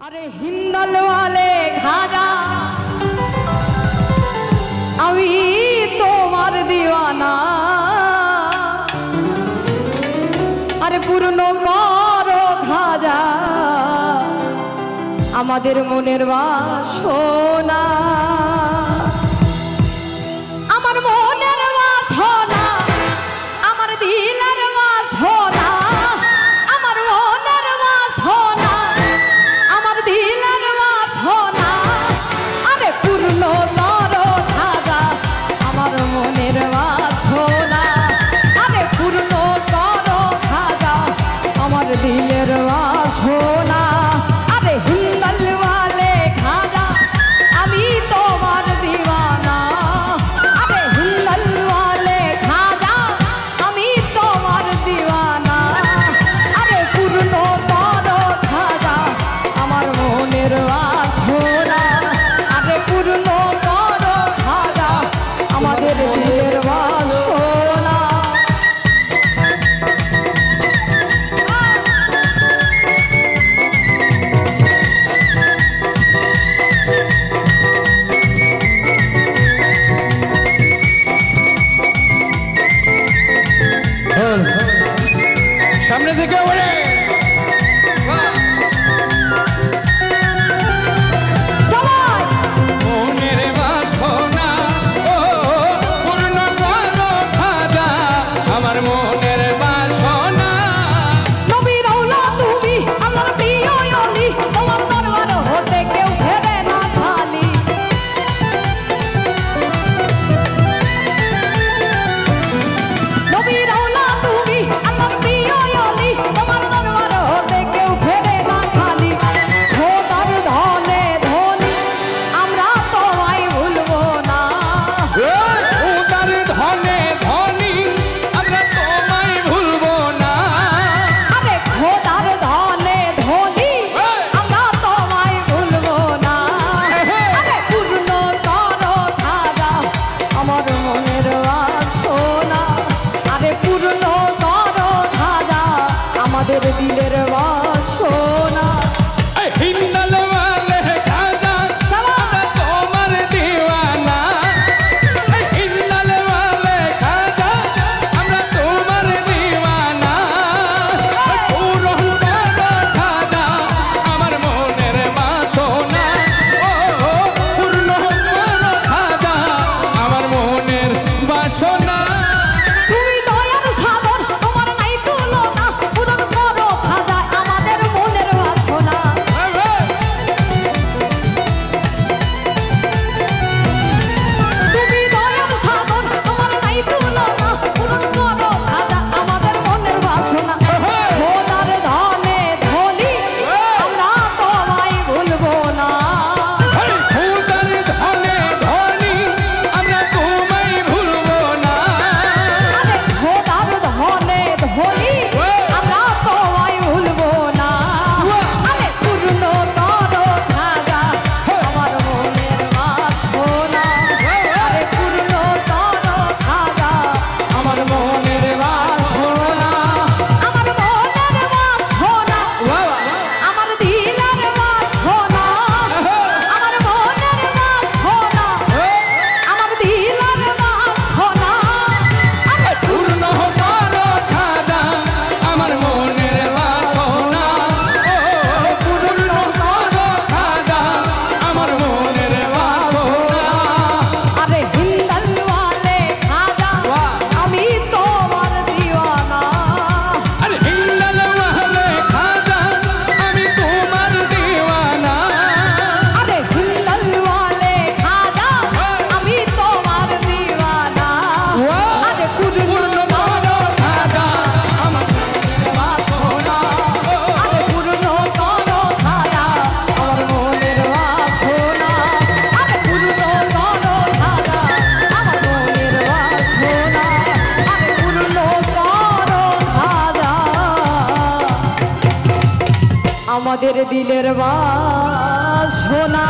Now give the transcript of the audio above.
আরে হিন্দলওয়ালে ঘাজা। আমি তোমার দিওয়ানা। আরে পূর্ণ কর ঘাজা। আমাদের মনের বাসো কৃষ্ণ তর খাজা আমাদের দিলের আমাদের দিলের বা সোনা